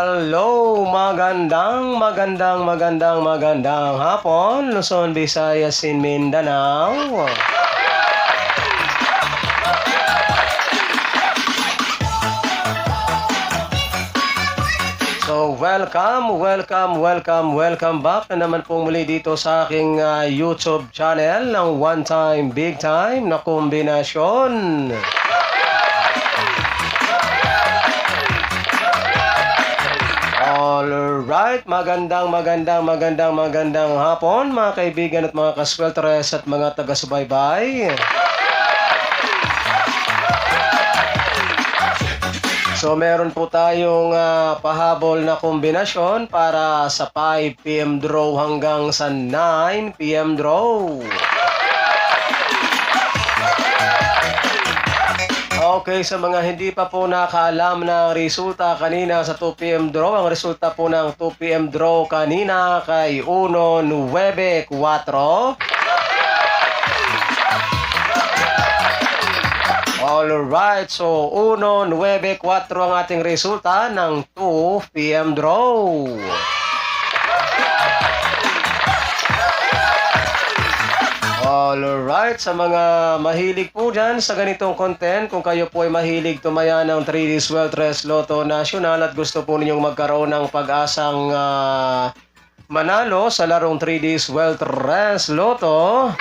Hello, magandang, magandang, magandang, magandang hapon, Luzon, Visayas, in Mindanao. So, welcome, welcome, welcome, welcome back na naman po muli dito sa aking ah, YouTube channel ng One Time, Big Time na kombinasyon. Alright, magandang, magandang, magandang, magandang hapon mga kaibigan at mga kasweltres at mga taga-subaybay. So meron po tayong ah, pahabol na kombinasyon para sa 5 PM draw hanggang sa 9 PM draw. Okay, sa mga hindi pa po nakaalam ng resulta kanina sa 2 PM draw, ang resulta po ng 2 PM draw kanina kay 1-9-4. Alright, so 1-9-4 ang ating resulta ng 2 PM draw. Alright, sa mga mahilig po dyan sa ganitong content, kung kayo po ay mahilig tumaya ng 3D Sweltres Lotto National at gusto po ninyong magkaroon ng pag-asang ah, manalo sa larong 3D Sweltres Lotto,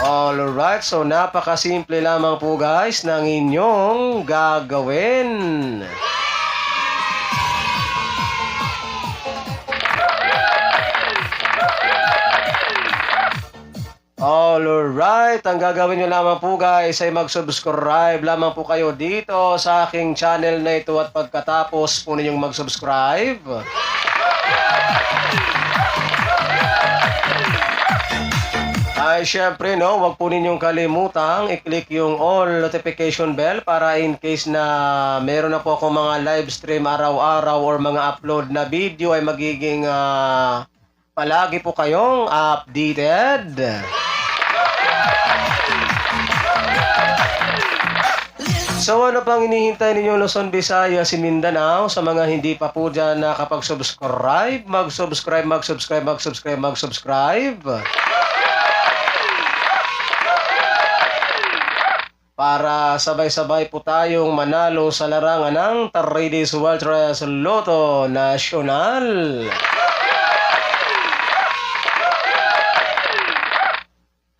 Alright, so napakasimple lamang po guys ng inyong gagawin. Alright, ang gagawin nyo lamang po guys ay mag-subscribe lamang po kayo dito sa aking channel na ito at pagkatapos po ninyong mag-subscribe. Ay, syempre, no, wag po ninyong kalimutang i-click yung all notification bell para in case na meron na po ako mga live stream araw-araw or mga upload na video ay magiging ah, palagi po kayong updated. So ano pang inihintay ninyo Luzon, Visayas, Mindanao sa mga hindi pa po dyan nakapag-subscribe, mag-subscribe, mag-subscribe, mag-subscribe, mag-subscribe. para sabay-sabay po tayong manalo sa larangan ng Tarridis Waltres Lotto National.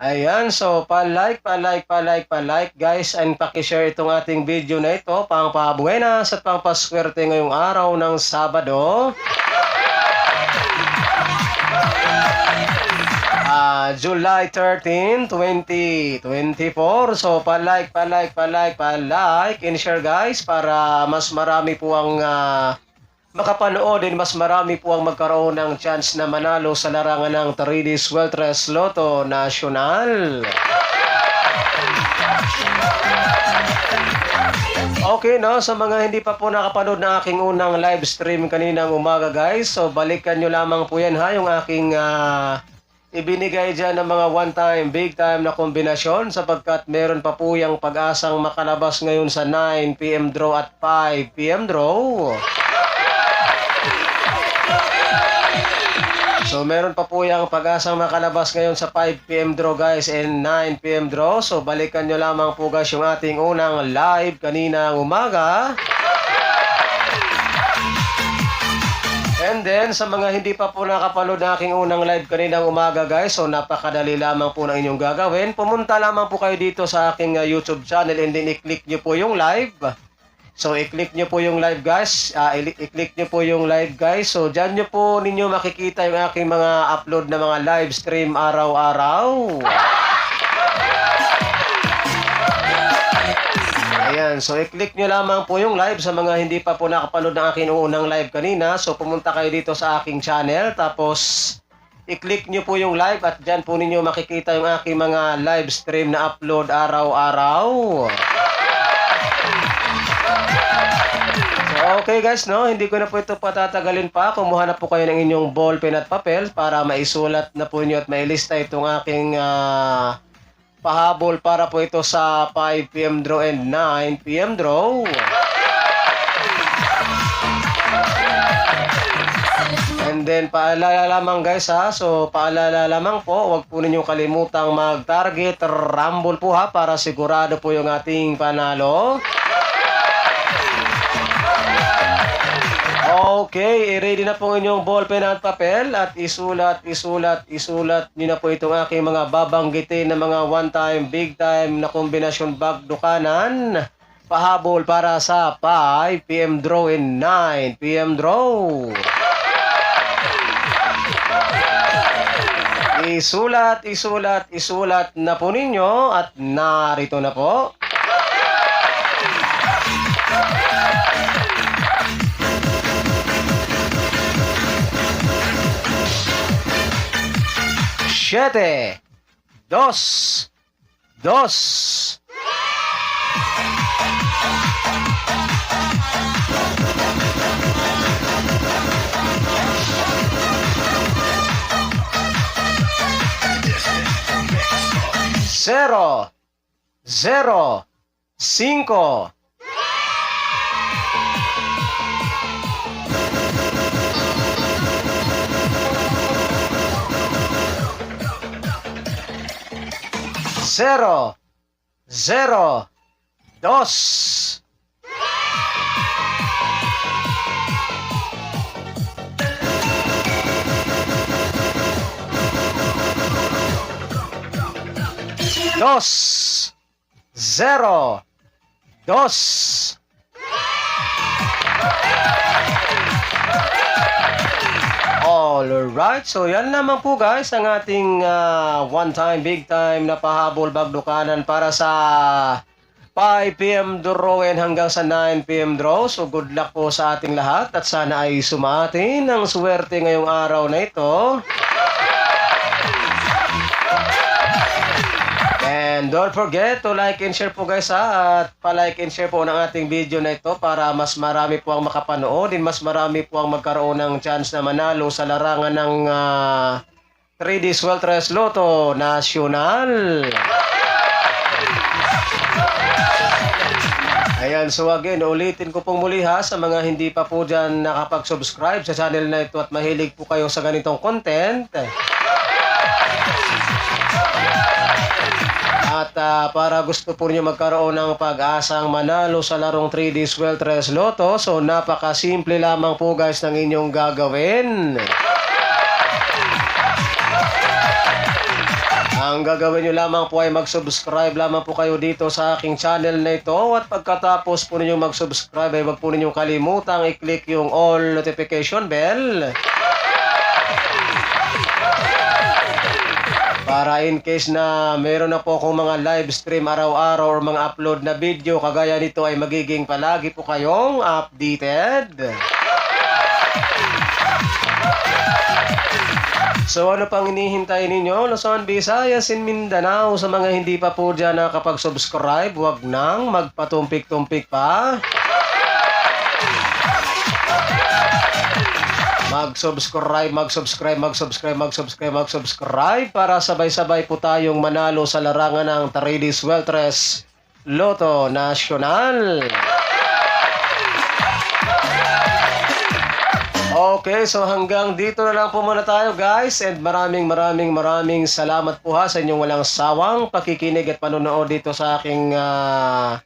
Ayan, so pa-like, pa-like, pa-like, pa-like guys and paki-share itong ating video na ito pang pabuenas at pang paswerte ngayong araw ng Sabado. Ah, July 13, 2024. So, pa-like, pa-like, pa-like, pa-like and share guys para mas marami po ang ah, makapanood and mas marami po ang magkaroon ng chance na manalo sa larangan ng 3D Sweltres Lotto National. Okay, no? Sa mga hindi pa po nakapanood ng aking unang live stream kaninang umaga, guys. So, balikan nyo lamang po yan, ha? Yung aking ah, ibinigay dyan ng mga one-time, big-time na kombinasyon sapagkat meron pa po yung pag-asang makalabas ngayon sa 9pm draw at 5pm draw. So meron pa po yung pag-asang makalabas ngayon sa 5pm draw guys and 9pm draw. So balikan nyo lamang po guys yung ating unang live kanina umaga. And then, sa mga hindi pa po nakapanood ng aking unang live kaninang umaga guys, so napakadali lamang po ng inyong gagawin. Pumunta lamang po kayo dito sa aking uh, YouTube channel and then i-click nyo po yung live. So, i-click nyo po yung live guys. I- i-click nyo po yung live guys. So, dyan nyo po ninyo makikita yung aking mga upload na mga live stream araw-araw. Ayan, so i-click nyo lamang po yung live sa mga hindi pa po nakapanood ng aking unang live kanina. So pumunta kayo dito sa aking channel, tapos i-click nyo po yung live at dyan po ninyo makikita yung aking mga live stream na upload araw-araw. Okay guys, no, hindi ko na po ito patatagalin pa. Kumuha na po kayo ng inyong ball pen at papel para maisulat na po niyo at mailista itong aking ah, pahabol para po ito sa 5pm draw and 9pm draw. And then paalala lamang guys ha, so paalala lamang po, wag po ninyong kalimutang mag-target rumble po ha para sigurado po yung ating panalo. Okay, i-ready na po inyong ballpen at papel at isulat, isulat, isulat nyo na po itong aking mga babanggitin na mga one-time, big-time na kombinasyon bag dukanan. Pahabol para sa 5pm draw and 9pm draw. Isulat, isulat, isulat na po ninyo at narito na po. 7, 2, 2. Cero, cero, cinco, 0, 0, 2. Dos, zero, dos. Alright, so yan naman po guys ang ating ah, one time, big time na pahabol bagdukanan para sa 5pm drawin hanggang sa 9pm draw. So good luck po sa ating lahat at sana ay sumati ng swerte ngayong araw na ito. And don't forget to like and share po guys ha at pa-like and share po ng ating video na ito para mas marami po ang makapanood din mas marami po ang magkaroon ng chance na manalo sa larangan ng ah, 3D Sweltres Lotto National. Ayan, so again, ulitin ko pong muli ha sa mga hindi pa po dyan nakapag-subscribe sa channel na ito at mahilig po kayo sa ganitong content. At ah, para gusto po niyo magkaroon ng pag-asang manalo sa larong 3D Sweltres Lotto, so napaka-simple lamang po guys ng inyong gagawin. Ang gagawin nyo lamang po ay mag-subscribe lamang po kayo dito sa aking channel na ito at pagkatapos po ninyong mag-subscribe ay wag po ninyong kalimutang i-click yung all notification bell. Para in case na meron na po akong mga live stream araw-araw or mga upload na video kagaya nito ay magiging palagi po kayong updated. So ano pang inihintay ninyo? Luzon, Visayas, in Mindanao sa mga hindi pa po dyan nakapag-subscribe, wag nang magpatumpik-tumpik pa. Mag-subscribe, mag-subscribe, mag-subscribe, mag-subscribe, mag-subscribe para sabay-sabay po tayong manalo sa larangan ng Taridis Weltres Lotto National. Okay, so hanggang dito na lang po muna tayo guys and maraming maraming maraming salamat po ha sa inyong walang sawang pakikinig at panonood dito sa aking ah,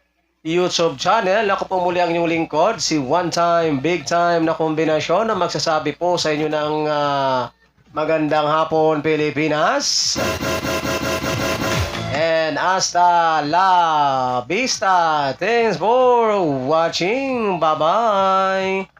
YouTube channel. Ako po muli ang inyong lingkod, si One Time, Big Time na kombinasyon na magsasabi po sa inyo ng ah, magandang hapon Pilipinas. And hasta la vista. Thanks for watching. Bye-bye.